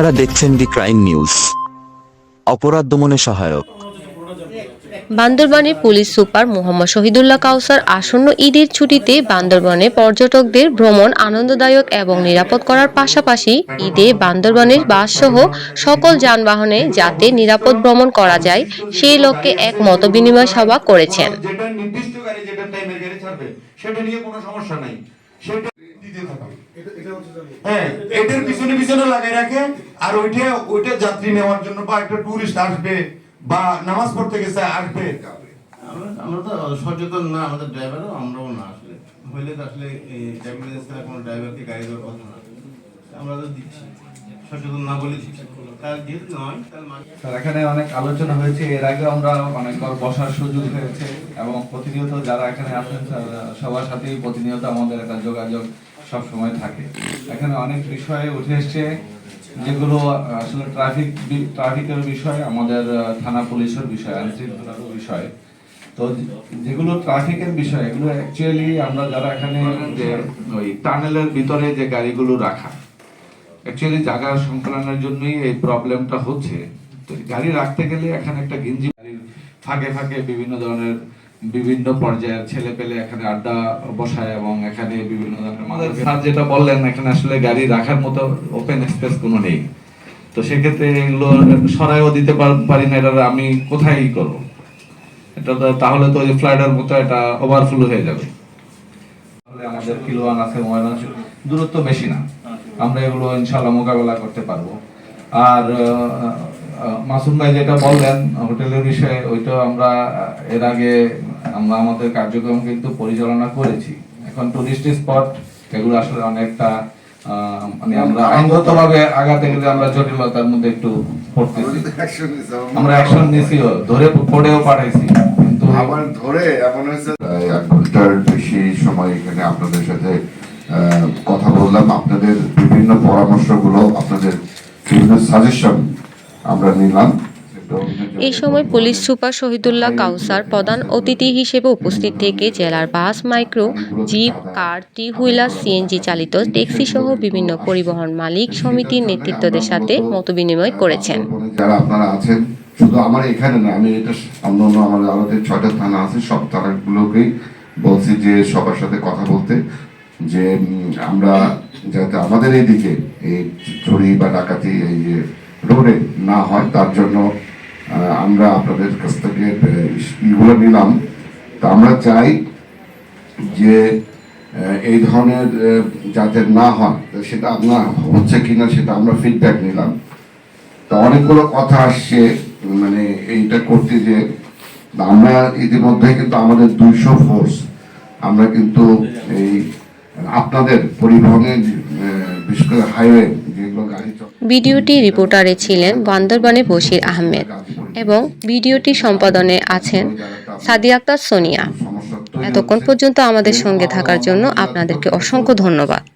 আপনারা দেখছেন দি crime news. অপরাধ দমনে সহায়ক। বান্দরবানের পুলিশ সুপার মোহাম্মদ শহীদুল্লাহ কাউসার আসন্ন ঈদের ছুটিতে বান্দরবানে পর্যটকদের ভ্রমণ আনন্দদায়ক এবং নিরাপদ করার পাশাপাশি ঈদে বান্দরবানের বাসসহ সকল যানবাহনে যাতে নিরাপদ ভ্রমণ করা যায় সেই লক্ষ্যে এক মতবিনিময় সভা করেছেন। যেটা নির্দিষ্ট গাড়ি যেটা টাইমের গাড়ি ছাড়বে সেটা নিয়ে কোনো সমস্যা নাই। সেটা হ্যাঁ এটার পিছনে পিছনে লাগাই রাখে আর ওইটা ওইটা যাত্রী নেওয়ার জন্য বা একটা টুরিস্ট আসবে বা নামাজ পড়তে গেছে আসবে। আমরা আমরা তো সচেতন না আমাদের ড্রাইভারও আমরাও না আসলে। হইলে তো আসলে ড্রাইভিং লাইসেন্স ছাড়া কোনো ড্রাইভারকে গাড়ি দেওয়ার কথা না। আমরা তো দিচ্ছি সচেতন না বলে দিচ্ছি। তার নয় মানে স্যার এখানে অনেক আলোচনা হয়েছে এর আগে আমরা অনেকবার বসার সুযোগ হয়েছে। এবং প্রতিনিয়ত যারা এখানে আসেন সবার সাথেই প্রতিনিয়ত আমাদের একটা যোগাযোগ সব সময় থাকে। এখানে অনেক বিষয়ে উঠে এসছে, যেগুলো আসলে ট্রাফিক ট্রাফিকের বিষয়, আমাদের থানা পুলিশের বিষয় আইন শৃঙ্খলার বিষয়। তো যেগুলো ট্রাফিকের বিষয়, এগুলো অ্যাকচুয়ালি আমরা যারা এখানে যে ওই টানেলের ভিতরে যে গাড়িগুলো রাখা অ্যাকচুয়ালি জায়গা সংকলনের জন্যই এই প্রবলেমটা হচ্ছে। তো গাড়ি রাখতে গেলে এখানে একটা গিঞ্জি ফাঁকে ফাঁকে বিভিন্ন ধরনের বিভিন্ন পর্যায়ের ছেলে পেলে এখানে আড্ডা বসায় এবং এখানে বিভিন্ন ধরনের স্যার যেটা বললেন, এখানে আসলে গাড়ি রাখার মতো ওপেন স্পেস কোনো নেই। তো সেক্ষেত্রে এগুলো সরাইও দিতে পারি না, এটা আমি কোথায় করব? এটা তো তাহলে তো ওই ফ্লাইডের মতো এটা ওভারফ্লো হয়ে যাবে। তাহলে আমাদের কিলোয়ান আছে ময়নাংশ দূরত্ব বেশি না। আমরা এগুলো ইনশাল্লাহ মোকাবেলা করতে পারব। আর মাসুম ভাই যেটা বললেন, হোটেলের বিষয়ে, ওইটা আমরা এর আগে আমরা আমাদের কার্যক্রম কিন্তু পরিচালনা করেছি। এখন টুরিস্ট স্পট এগুলো আসলে অনেকটা আহ, মানে আমরা আইনগতভাবে আগাতে গেলে আমরা জটিলতার মধ্যে একটু পড়তেছি। আমরা অ্যাকশন ধরে পড়েও পাঠাইছি কিন্তু আবার ধরে এমন হয়েছে। এক ঘণ্টার বেশি সময় এখানে আপনাদের সাথে আহ, কথা বললাম। আপনাদের বিভিন্ন পরামর্শগুলো আপনাদের বিভিন্ন সাজেশন আমরা নিলাম। এই সময় পুলিশ সুপার শহীদুল্লাহ কাউসার প্রধান অতিথি হিসেবে উপস্থিত থেকে জেলার বাস, মাইক্রো, জিপ, কার টি হুইলার সিএনজি চালিত ট্যাক্সি সহ বিভিন্ন পরিবহন মালিক সমিতির নেতৃত্বদের সাথে মতবিনিময় করেছেন। যারা আপনারা আছেন, শুধু আমার এখানে না, আমি এটা অন্য অন্য আমাদের আমাদের ছয়টা থানা আছে, সব থানাগুলোকেই বলছি যে সবার সাথে কথা বলতে, যে আমরা যাতে আমাদের এইদিকে এই চুরি বা ডাকাতি এই যে রোডে না হয়, তার জন্য আমরা আপনাদের কাছ থেকে ইগুলো নিলাম। তা আমরা চাই যে এই ধরনের যাতে না হয় সেটা আপনার হচ্ছে কিনা সেটা আমরা ফিডব্যাক নিলাম। তা অনেকগুলো কথা আসছে মানে এইটা করতে যে আমরা ইতিমধ্যে কিন্তু আমাদের দুইশো ফোর্স আমরা কিন্তু এই আপনাদের পরিবহনের বিশেষ করে হাইওয়ে যেগুলো গাড়ি চলে ভিডিওটি রিপোর্টারে ছিলেন বান্দরবানে বশির আহমেদ। এবং ভিডিওটি সম্পাদনে আছেন সাদিয়া আক্তার সোনিয়া। এতক্ষণ পর্যন্ত আমাদের সঙ্গে থাকার জন্য আপনাদেরকে অসংখ্য ধন্যবাদ।